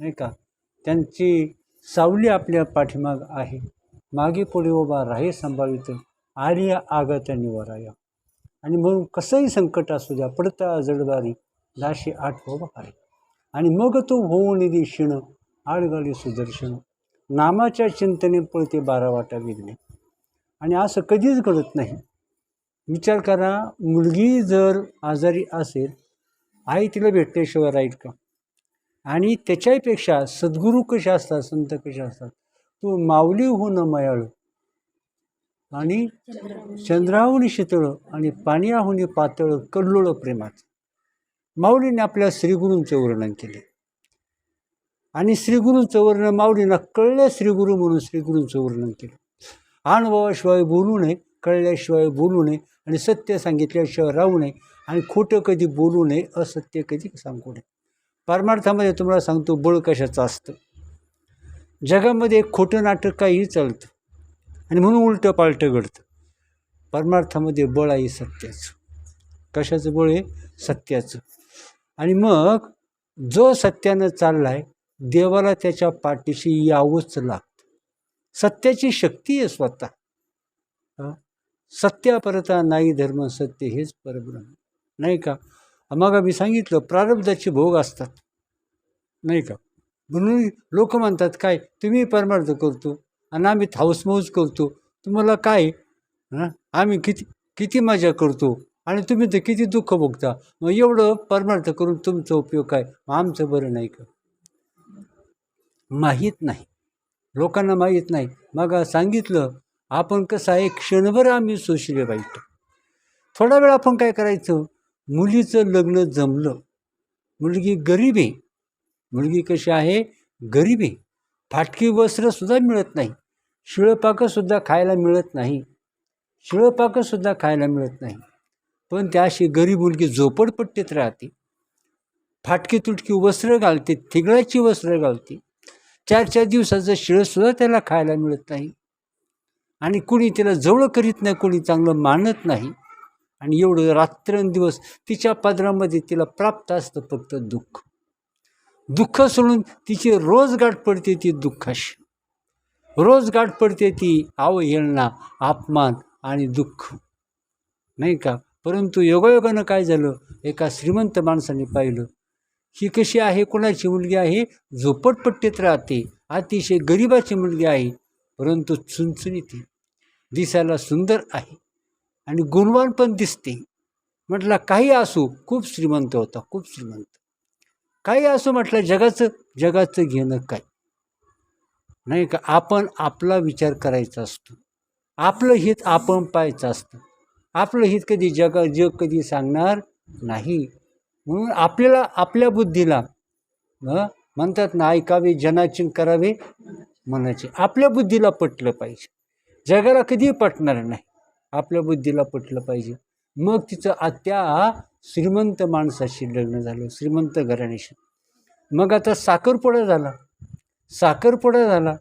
नाही का? त्यांची सावली आपल्या पाठीमाग आहे. मागे पुढे उभा राही संभावित आली आगत निवाराया. आणि म्हणून कसंही संकट असू द्या पडता जडबारी दाशी आठवं आहे आणि मग तो होऊन निधी क्षीण आडगाडी सुदर्शन नामाच्या चिंतने पळते बारा वाटा विघ्ने आणि असं कधीच घडत नाही. विचार करा मुलगी जर आजारी असेल आई तिला भेटल्याशिवाय राहील का? आणि त्याच्यापेक्षा सद्गुरू कसे असतात संत कसे असतात तू माऊली होणं मयाळ. आणि चंद्राहुनी शीतळ आणि पाण्याहून पातळ कल्लोळ प्रेमात माऊलीने आपल्या श्रीगुरूंचे वर्णन केले. आणि श्रीगुरूंचं वर्णन माऊलींना कळल्या श्रीगुरू म्हणून श्रीगुरूंचं वर्णन केलं. अनुभवाशिवाय बोलू नये कळल्याशिवाय बोलू नये आणि सत्य सांगितल्याशिवाय राहू नये आणि खोटं कधी बोलू नये असत्य कधी सांगू नये. परमार्थामध्ये तुम्हाला सांगतो बळ कशाचं असतं? जगामध्ये खोटं नाटक काहीही चालतं आणि म्हणून उलटं पालटं घडतं. परमार्थामध्ये बळ आहे सत्याचं. कशाचं बळ आहे? सत्याचं. आणि मग जो सत्यानं चालला आहे देवाला त्याच्या पाठीशी यावंच लागतं. सत्याची शक्ती आहे स्वतः. सत्यापरता नाही धर्म सत्य हेच परब्रह्म. नाही का? मग मी सांगितलं प्रारब्धाचे भोग असतात. नाही का? म्हणून लोक म्हणतात काय? तुम्ही परमार्थ करतो आणि आम्ही थाऊसमौज करतो. तुम्हाला काय? आम्ही किती किती मजा करतो आणि तुम्ही तर किती दुःख भोगता. मग एवढं परमार्थ करून तुमचा उपयोग काय? आमचं बरं नाही का? माहीत नाही. लोकांना माहीत नाही. मग सांगितलं आपण कसं आहे? क्षणभर आम्ही सोशले पाहिजे थोडा वेळ आपण काय करायचं? मुलीचं लग्न जमलं. मुलगी गरीब आहे. मुलगी कशी आहे? गरीब आहे. फाटकी वस्त्रसुद्धा मिळत नाही. शिळपाकंसुद्धा खायला मिळत नाही. शिळपाकंसुद्धा खायला मिळत नाही. पण त्याशी गरीब मुलगी झोपडपट्टीत राहते. फाटकी तुटकी वस्त्र घालते थिगळाची वस्त्र घालते. चार चार दिवसाचं शिळंसुद्धा त्याला खायला मिळत नाही. आणि कुणी त्याला जवळ करीत नाही कोणी चांगलं मानत नाही. आणि एवढं रात्रंदिवस तिच्या पदरामध्ये तिला प्राप्त असतं फक्त दुःख. दुःख सोडून तिची रोज गाठ पडते ती दुःखाशी. रोज गाठ पडते ती अवहेलना अपमान आणि दुःख. नाही का? परंतु योगायोगानं काय झालं? एका श्रीमंत माणसाने पाहिलं ही कशी आहे? कोणाची मुलगी आहे? झोपटपट्टीत राहते. अतिशय गरिबाची मुलगी आहे. परंतु चुणचुणीत ती दिसायला सुंदर आहे. आणि गुणवान पण दिसते. म्हटलं काही असो खूप श्रीमंत होता खूप श्रीमंत. काही असो म्हटलं जगाचं जगाचं घेणं काय? नाही का आपण आपला विचार करायचा असतो. आपलं हित आपण पाहायचं असतं. आपलं हित कधी जगा जग कधी सांगणार नाही. म्हणून आपल्याला आपल्या बुद्धीला म्हणतात ना ऐकावे जनाचिन करावे मनाचे. आपल्या बुद्धीला पटलं पाहिजे. जगाला कधी पटणार नाही. आपल्या बुद्धीला पटलं पाहिजे. मग तिचं आत्या श्रीमंत माणसाशी लग्न झालं श्रीमंत घराण्याशी मग आता साखरपुडा झाला. साखरपुडा झाला.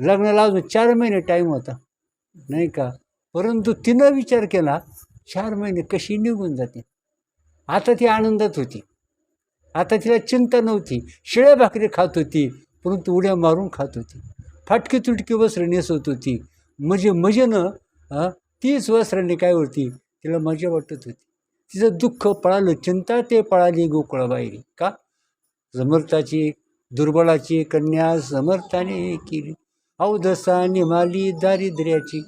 लग्नाला अजून चार महिने टाईम होता. नाही का? परंतु तिनं विचार केला चार महिने कशी निघून जाते? आता ती आनंदात होती. आता तिला चिंता नव्हती. शिळ्या भाकरी खात होती परंतु उड्या मारून खात होती. फाटकी तुटकी वस्त्र नेसत होती. म्हणजे मजेनं तीच वस्त्राने काय होती? तिला मजा वाटत होती. तिचं दुःख पळालं चिंता ते पळाली गोकुळाबाहेरी का? समर्थाची दुर्बळाची कन्या समर्थाने केली. अवदसा निमाली दारिद्र्याची.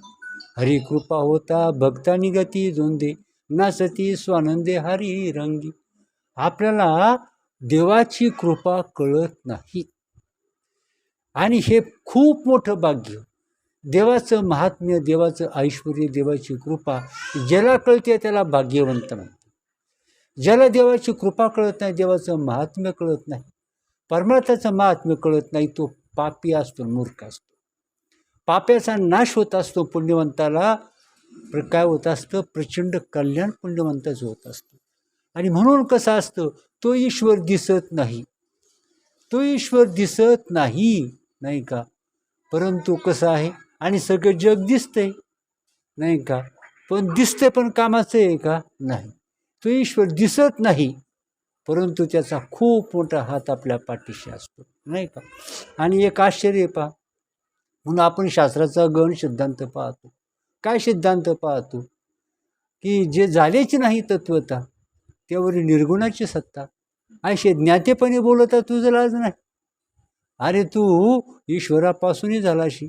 हरिकृपा होता भक्तानी गती जोंदे. नासती स्वानंदे हरी रंगी. आपल्याला देवाची कृपा कळत नाही. आणि हे खूप मोठं भाग्य. देवाचं महात्म्य देवाचं ऐश्वर देवाची कृपा ज्याला कळते त्याला भाग्यवंत म्हणतात. ज्याला देवाची कृपा कळत नाही देवाचं महात्म्य कळत नाही परमार्थाचं महात्म्य कळत नाही तो पापी असतो मूर्ख असतो. पाप्याचा नाश होत असतो पुण्यवंताला प्र- काय होत असतं प्रचंड कल्याण पुण्यवंताचं होत असतं. आणि म्हणून कसं असतं तो ईश्वर दिसत नाही. तो ईश्वर दिसत नाही नाही का? परंतु कसं आहे? आणि सगळं जग दिसतंय. नाही का? पण दिसतंय पण कामाचं आहे का? नाही. तो ईश्वर दिसत नाही परंतु त्याचा खूप मोठा हात आपल्या पाठीशी असतो. नाही का? आणि एक आश्चर्य पहा. म्हणून आपण शास्त्राचा गण सिद्धांत पाहतो. काय सिद्धांत पाहतो? की जे झालेच नाही तत्वता त्यावर निर्गुणाची सत्ता. असे ज्ञातेपणे बोलता तुझं लाज नाही. अरे तू ईश्वरापासूनही झालाशी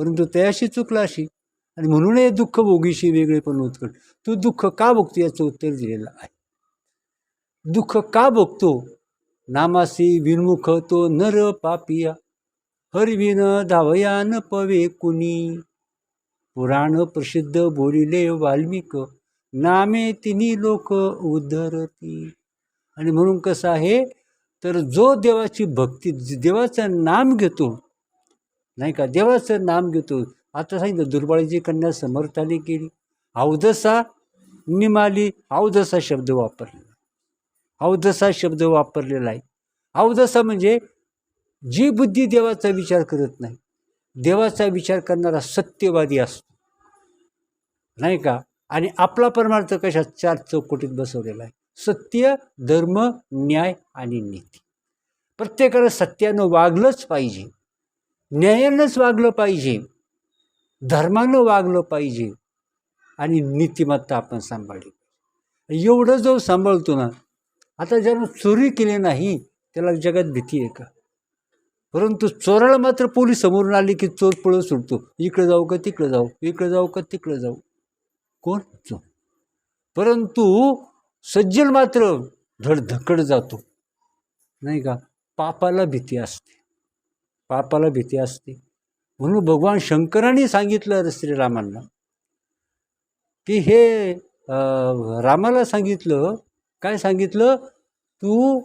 परंतु तयाशी चुकलाशी आणि म्हणून हे दुःख भोगीशी वेगळेपण उत्कट तू दुःख का भोगतो याचं उत्तर दिलेलं आहे. दुःख का भोगतो? नामासी विनमुख तो नर पापिया. हरविन धावया न पवे कुणी पुराण प्रसिद्ध बोलिले वाल्मिक नामे तिन्ही लोक उद्धरती आणि म्हणून कसं आहे? तर जो देवाची भक्ती देवाचं नाम घेतो नाही का? देवाचं नाम घेतो. आता सांगितलं दुर्बाळीची कन्या समर्थाने केली. अवधसा निमाली अवधसा शब्द वापरलेला. अवधसा शब्द वापरलेला आहे. अवधसा म्हणजे जी बुद्धी देवाचा विचार करत नाही देवाचा विचार करणारा सत्यवादी असतो. नाही का? आणि आपला परमार्थ कशा चार चौकटीत बसवलेला आहे. सत्य धर्म न्याय आणि नीती. प्रत्येकाला सत्यानं वागलंच पाहिजे. न्यायानंच वागलं पाहिजे. धर्मानं वागलं पाहिजे. आणि नीतिमत्ता आपण सांभाळली एवढं जो सांभाळतो ना आता ज्यानं चोरी केली नाही त्याला जगात भीती आहे का? परंतु चोराला मात्र पोलीस समोरून आली की चोर पळत सुटतो. इकडे जाऊ का तिकडे जाऊ? इकडे जाऊ का तिकडे जाऊ? कोण? चोर. परंतु सज्जन मात्र धडधकड जातो. नाही का? पापाला भीती असते. पापाला भीती असते. म्हणून भगवान शंकरांनी सांगितलं श्रीरामांना की हे रामाला सांगितलं. काय सांगितलं? तू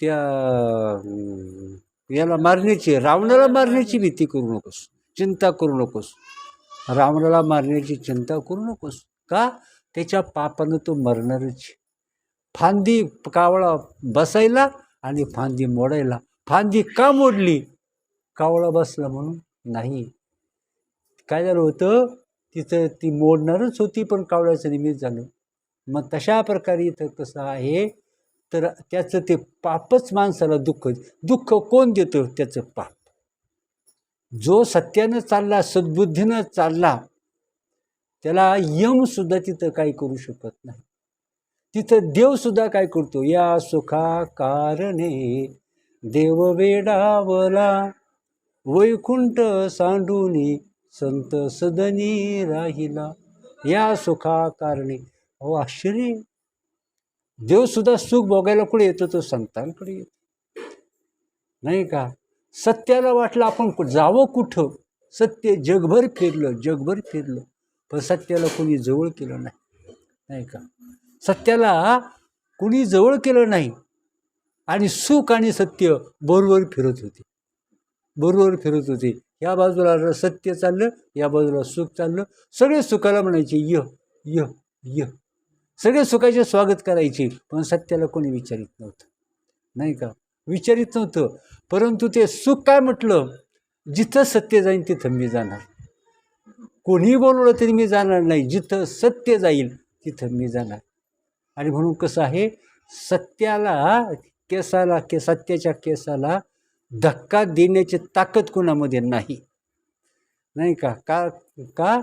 त्या याला मारण्याची रावणाला मारण्याची भीती करू नकोस चिंता करू नकोस. रावणाला मारण्याची चिंता करू नकोस. का? त्याच्या पापानं तो मरणारच फांदी कावळा बसायला आणि फांदी मोडायला. फांदी का मोडली? कावळा बसला म्हणून? नाही. काय झालं होतं? तिथं ती मोडणारच होती पण कावळ्याचं निमित्त झालं. मग तशा प्रकारे इथं कसं आहे. तर त्याचं ते पापच माणसाला दुःख दुःख कोण देतं? त्याचं पाप. जो सत्यानं चालला सद्बुद्धीनं चालला त्याला यमसुद्धा तिथं काही करू शकत नाही. तिथं देवसुद्धा काय करतो? या सुखा कारणे देव वेडावला वैकुंठ सांडूनी संत सदनी राहिला. या सुखा कारणे अहो आश्चर्य. देवसुद्धा सुख भोगायला कुठे येतो तो संतांकडे येतो. नाही का? सत्याला वाटलं आपण जावं कुठं? सत्य जगभर फिरलं जगभर फिरलं. पण सत्याला कोणी जवळ केलं नाही. नाही का? सत्याला कुणी जवळ केलं नाही. आणि सुख आणि सत्य बरोबर फिरत होते. बरोबर फिरत होते. या बाजूला सत्य चाललं या बाजूला सुख चाललं. सगळे सुखाला म्हणायचे य य य सगळे सुखाचे स्वागत करायचे पण सत्याला कोणी विचारित नव्हतं. नाही का? विचारित नव्हतं. परंतु ते सुख काय म्हटलं? जिथं सत्य जाईल तिथं मी जाणार. कोणीही बोलवलं तरी मी जाणार नाही. जिथं सत्य जाईल तिथं मी जाणार. आणि म्हणून कसं आहे? सत्याला केसाला के सत्याच्या केसाला धक्का देण्याची ताकद कोणामध्ये नाही. नाही का? का का?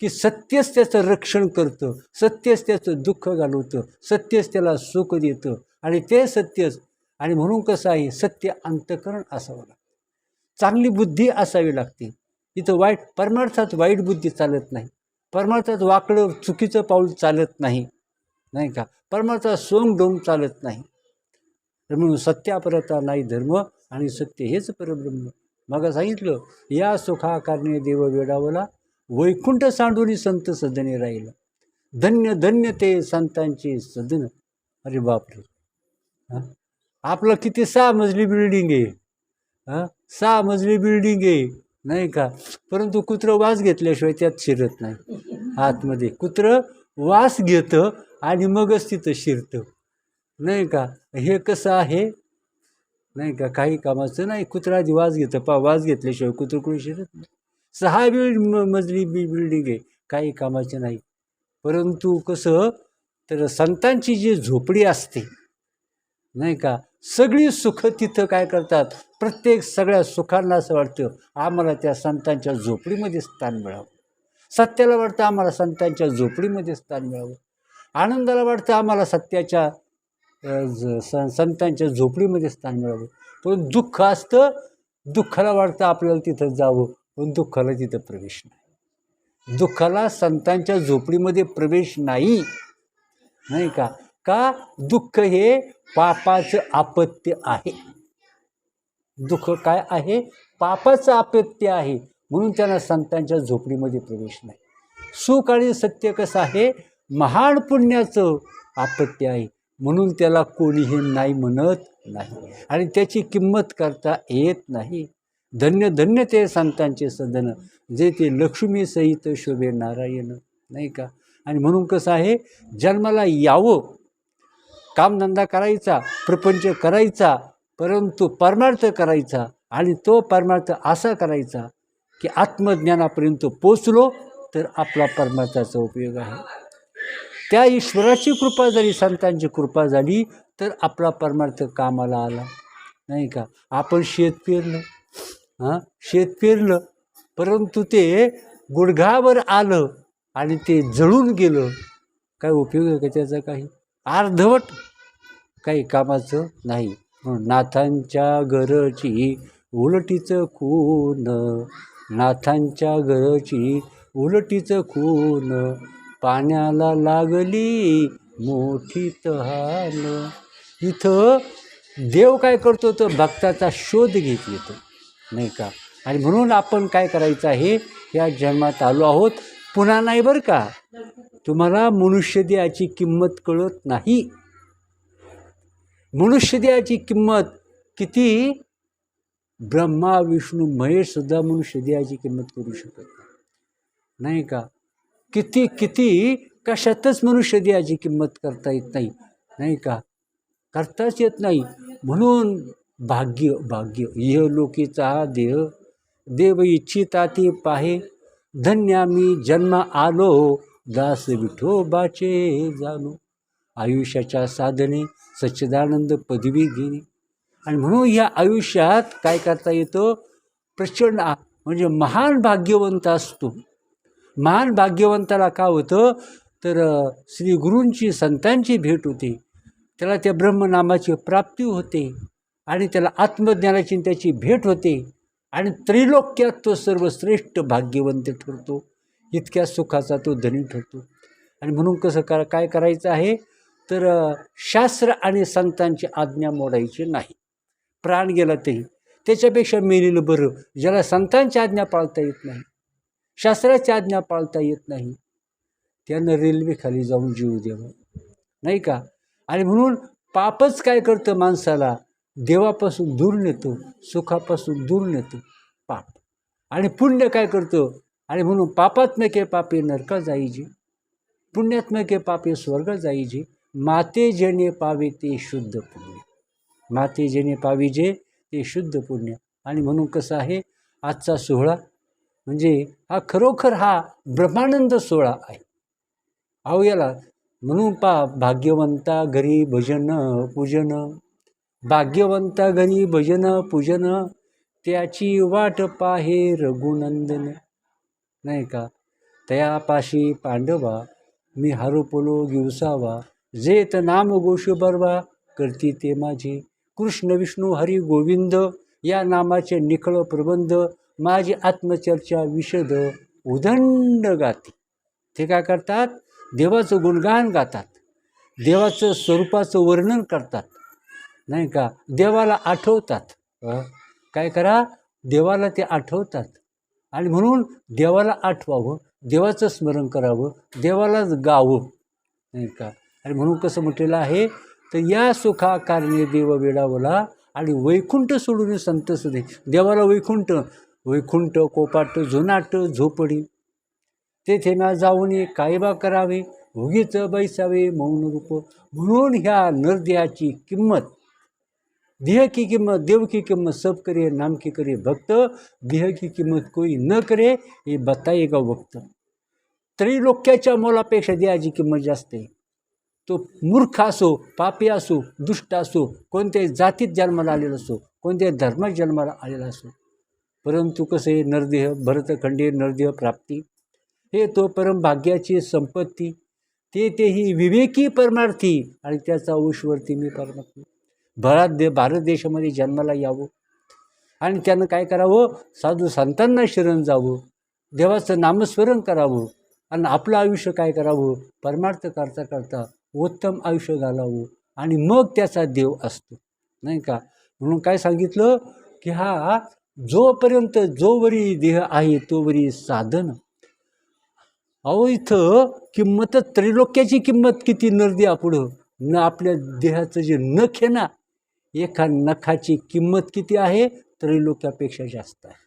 की सत्यच त्याचं रक्षण करतं सत्यच त्याचं दुःख घालवतं सत्यच त्याला सुख देतं आणि ते सत्यच. आणि म्हणून कसं आहे? सत्य अंतकरण असावं लागतं. चांगली बुद्धी असावी लागते. इथं वाईट परमार्थात वाईट बुद्धी चालत नाही. परमार्थात वाकडं चुकीचं पाऊल चालत नाही. नाही का? परमार्थात सोंग डोंग चालत नाही. तर म्हणून सत्यापरता नाही धर्म आणि सत्य हेच परब्रह्म. मग सांगितलं या सुखाकारणे देव वेडावला वैकुंठ सांडूनी संत सदने राहिला. धन्य धन्य ते संतांचे सदन. अरे बापरे. हां? आपलं किती सहा मजली बिल्डिंग आहे. हां? सहा मजली बिल्डिंग आहे. नाही का? परंतु कुत्रं वास घेतल्याशिवाय त्यात शिरत नाही. आतमध्ये कुत्रं वास घेतं आणि मगच तिथं शिरतं. नाही का? हे कसं आहे? नाही का? काही कामाचं नाही. कुत्रा आधी वास घेतं. पा वास घेतल्याशिवाय कुत्रं कुणी शिरत नाही. सहा बिल्ड म मजली बी बिल्डिंग आहे. काही कामाचे नाही. परंतु कसं? तर संतांची जी झोपडी असते नाही का? सगळी सुखं तिथं काय करतात? प्रत्येक सगळ्या सुखांना असं वाटतं आम्हाला त्या संतांच्या झोपडीमध्ये स्थान मिळावं. सत्याला वाटतं आम्हाला संतांच्या झोपडीमध्ये स्थान मिळावं. आनंदाला वाटतं आम्हाला सत्याच्या ज- स- संतांच्या झोपडीमध्ये स्थान मिळावं पण दुःख असतं दुःखाला वाटतं आपल्याला तिथं जावं पण दुःखाला तिथं प्रवेश नाही. दुःखाला संतांच्या झोपडीमध्ये प्रवेश नाही. नाही का? का? दुःख हे पापाचं आपत्य आहे. दुःख काय आहे? पापाचं आपत्य आहे. म्हणून त्यांना संतांच्या झोपडीमध्ये प्रवेश नाही. सुख आणि सत्य कसं आहे? महान पुण्याचं आपत्य आहे. म्हणून त्याला कोणीही नाही म्हणत नाही. आणि त्याची किंमत करता येत नाही. धन्य धन्य ते संतांचे सदन जे ते लक्ष्मी सहित शोभे नारायण नाही का? आणि म्हणून कसं आहे जन्माला यावं कामधंदा करायचा प्रपंच करायचा परंतु परमार्थ करायचा आणि तो परमार्थ असा करायचा की आत्मज्ञानापर्यंत पोचलो तर आपला परमार्थाचा उपयोग आहे. त्या ईश्वराची कृपा झाली संतांची कृपा झाली तर आपला परमार्थ कामाला आला. नाही का? आपण शेत पेरलं. हां? शेत पेरलं. परंतु ते गुडघावर आलं आणि ते जळून गेलं. काय उपयोग आहे का त्याचा काही? अर्धवट काही कामाचं नाही. म्हणून नाथांच्या घरची उलटीचं खून. नाथांच्या घरची उलटीचं खून. पाण्याला लागली मोठी तहान. इथं देव काय करतो तर भक्ताचा शोध घेत येतो नाही का? आणि म्हणून आपण काय करायचं आहे या जन्मात आलो आहोत. पुन्हा नाही बरं का? तुम्हाला मनुष्यदेहाची किंमत कळत नाही. मनुष्यदेहाची किंमत किती? ब्रह्मा विष्णू महेश सुद्धा मनुष्यदेहाची किंमत करू शकत नाही का? किती किती कशातच मनुष्य देहाची किंमत करता येत नाही. नाही का? करताच येत नाही. म्हणून भाग्य भाग्य यह लोकीचा देह देव इच्छिता ते पाहे. धन्या मी जन्म आलो दास विठोबाचे जाणो आयुष्याच्या साधने सच्चिदानंद पदवी घेणे. आणि म्हणून या आयुष्यात काय करता येतं? प्रचंड म्हणजे महान भाग्यवंत असतो. महान भाग्यवंताला काय होतं? तर श्री गुरूंची संतांची भेट होते. त्याला त्या ब्रह्मनामाची प्राप्ती होते आणि त्याला आत्मज्ञानाची त्याची भेट होते आणि त्रैलोक्यात तो सर्वश्रेष्ठ भाग्यवंत ठरतो. इतक्या सुखाचा तो धनी ठरतो. आणि म्हणून कसं का काय करायचं आहे? तर शास्त्र आणि संतांची आज्ञा मोडायची नाही. प्राण गेला तेही त्याच्यापेक्षा मेलेलं बरं. ज्याला संतांची आज्ञा पाळता येत नाही. शास्त्राची आज्ञा पाळता येत नाही. त्यांना रेल्वेखाली जाऊन जीव द्यावा. नाही का? आणि म्हणून पापच काय करतं माणसाला? देवापासून दूर नेतो सुखापासून दूर नेतो. पाप. आणि पुण्य काय करतं? आणि म्हणून पापात्मके पापे नरका जाईजे. पुण्यात्मके पापे स्वर्ग जाईजे. माते जेणे पावे ते शुद्ध पुण्य. माते जेणे पाविजे ते शुद्ध पुण्य. आणि म्हणून कसं आहे? आजचा सोहळा म्हणजे हा खरोखर हा ब्रह्मानंद सोहळा आहे. अहो याला म्हणून पा भाग्यवंता घरी भजन पूजन. भाग्यवंता घरी भजन पूजन. त्याची वाट पाहे रघुनंदन. नाही का? तयापाशी पांडवा मी हरोपलो दिवसावा. जेत नाम गोष बरवा करती ते माझी. कृष्ण विष्णू हरी गोविंद या नामाचे निखळ प्रबंध. माझी आत्मचर्चा विशद उदंड गाती. ते काय करतात? देवाचं गुणगान गातात. देवाचं स्वरूपाचं वर्णन करतात. नाही का? देवाला आठवतात? काय करा? देवाला ते आठवतात. आणि म्हणून देवाला आठवावं देवाचं स्मरण करावं देवालाच गावं. नाही का? आणि म्हणून कसं म्हटलेलं आहे? तर या सुखा कारणे देव वेडावला आणि वैकुंठ सोडून संत सुदे देवाला वैकुंठ वैकुंठ कोपाट जुनाट झोपडी. तेथे ना जाऊन कायबा करावे उगीच बैसावे मौन रूप. म्हणून ह्या नरदेहाची किंमत देह की किंमत देव की किंमत सब करे नाम की करे भक्त. देह की किंमत कोई न करे हे बताएगा भक्त. त्रैलोक्याच्या मोलापेक्षा देहाची किंमत जास्त आहे. तो मूर्ख असो पापी असो दुष्ट असो कोणत्याही जातीत जन्माला आलेला असो कोणत्याही धर्मात जन्माला आलेला असो परंतु कसं आहे नरदेह भरतखंडे नरदेह प्राप्ती हे तो परमभाग्याची संपत्ती ते तेही विवेकी परमार्थी आणि त्याचा अंशवरती मी परमार्थी भारत दे भारत देशामध्ये जन्माला यावं. आणि त्यानं काय करावं? साधू संतांना शरण जावं. देवाचं नामस्मरण करावं. आणि आपलं आयुष्य काय करावं? परमार्थ करता करता उत्तम आयुष्य घालावं. आणि मग त्याचा देव असतो. नाही का? म्हणून काय सांगितलं? की हा जोपर्यंत जोवरी देह आहे तोवरी साधन. अहो इथं किंमत त्रैलोक्याची किंमत किती नरदी पुढं? न आपल्या देहाचं जे नख आहे ना एका नखाची किंमत किती आहे? त्रैलोक्यापेक्षा जास्त आहे.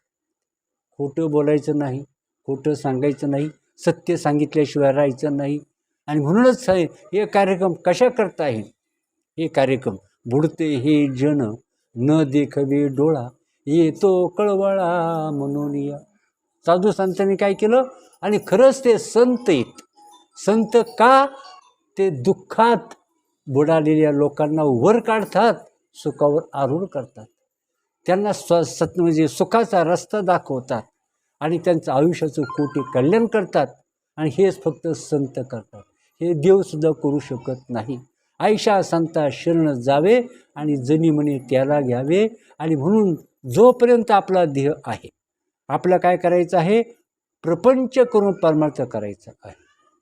खोटं बोलायचं नाही खोटं सांगायचं नाही सत्य सांगितल्याशिवाय राहायचं नाही. आणि म्हणूनच हे कार्यक्रम कशा करता आहे हे कार्यक्रम बुडते हे जन न देखवे डोळा. येतो कळवळा म्हणून या. साधू संतांनी काय केलं? आणि खरंच ते संत येत संत का? ते दुःखात बुडालेल्या लोकांना वर काढतात सुखावर आरूढ करतात. त्यांना स्व सत म्हणजे सुखाचा रस्ता दाखवतात आणि त्यांचं आयुष्याचं कोटी कल्याण करतात आणि हेच फक्त संत करतात. हे देवसुद्धा करू शकत नाही. आयशा संता शरण जावे आणि जनी म्हणे त्याला घ्यावे आणि म्हणून जोपर्यंत आपला देह आहे आपलं काय करायचं आहे? प्रपंच करून परमार्थ करायचा आहे.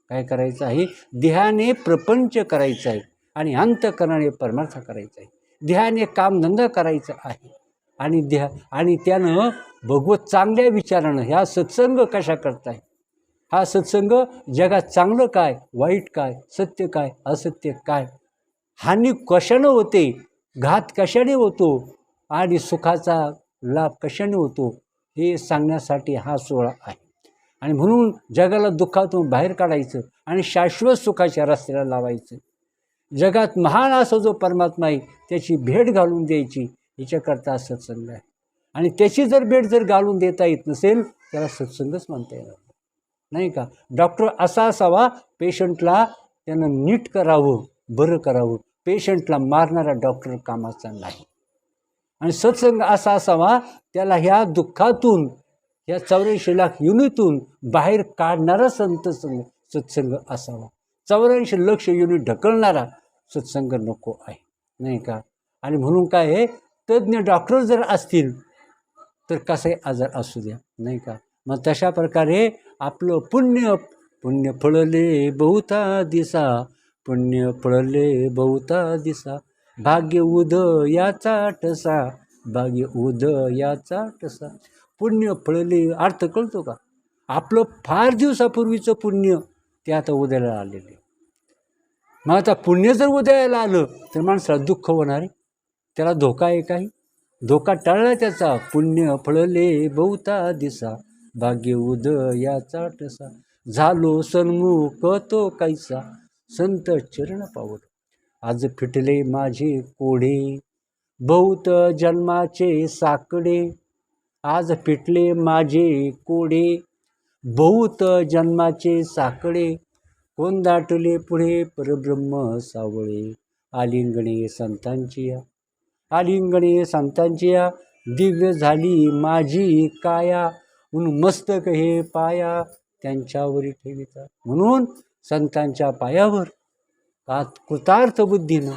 काय करायचं आहे? देहाने प्रपंच करायचं आहे आणि अंतकरणाने परमार्थ करायचा आहे. देहाने कामधंदा करायचा आहे. आणि देह आणि त्यानं भगवत चांगल्या विचारानं ह्या सत्संग कशा करताय? हा सत्संग जगात चांगलं काय वाईट काय सत्य काय असत्य काय? हानी कशानं होते? घात कशाने होतो? आणि सुखाचा लाभ कशाने होतो हे सांगण्यासाठी हा सोहळा आहे. आणि म्हणून जगाला दुःखातून बाहेर काढायचं आणि शाश्वत सुखाच्या रस्त्याला लावायचं. जगात महान असा जो परमात्मा आहे त्याची भेट घालून द्यायची याच्याकरता सत्संग आहे. आणि त्याची जर भेट जर घालून देता येत नसेल त्याला सत्संगच म्हणता येणार नाही. का? डॉक्टर असा असावा पेशंटला त्यानं नीट करावं बरं करावं. पेशंटला मारणारा डॉक्टर कामाचा नाही. आणि सत्संग असा असावा त्याला ह्या दुःखातून या चौऱ्याऐंशी लाख युनिटून बाहेर काढणारा संत संग सत्संग असावा. चौऱ्याऐंशी लक्ष युनिट ढकलणारा सत्संग नको आहे नाही का? आणि म्हणून काय आहे तज्ज्ञ डॉक्टर जर असतील तर कसे आजार असू द्या नाही का? मग तशा प्रकारे आपलं पुण्य पुण्य फळले बहुता दिसा पुण्य फळले बहुता दिसा. भाग्य उद याचा टसा भाग्य उद याचा टसा पुण्य फळले अर्थ कळतो का? आपलं फार दिवसापूर्वीचं पुण्य ते आता उद्याला आलेले मग आता पुण्य जर उद्याला आलं तर माणसाला दुःख होणार आहे. त्याला धोका आहे काही? धोका टाळला त्याचा. पुण्य फळले बहुता दिसा भाग्य उद याचा टसा झालो सन्मुख तो काहीसा संत चरण पावत आज फिटले माझे कोढे बहुत जन्माचे साकडे आज फिटले माझे कोडे. बहुत जन्माचे साकडे कोण दाटले पुढे परब्रह्म सावळे. आलिंगणे संतांची या आलिंगणे संतांची या दिव्य झाली माझी काया म्हणून मस्तक हे पाया त्यांच्यावरी ठेविता. म्हणून संतांच्या पायावर का कृतार्थ बुद्धीनं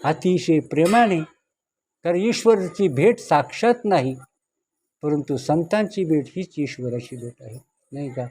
अतिशय प्रेमाने तर ईश्वराची भेट साक्षात नाही परंतु संतांची भेट हीच ईश्वराची भेट आहे नाही का?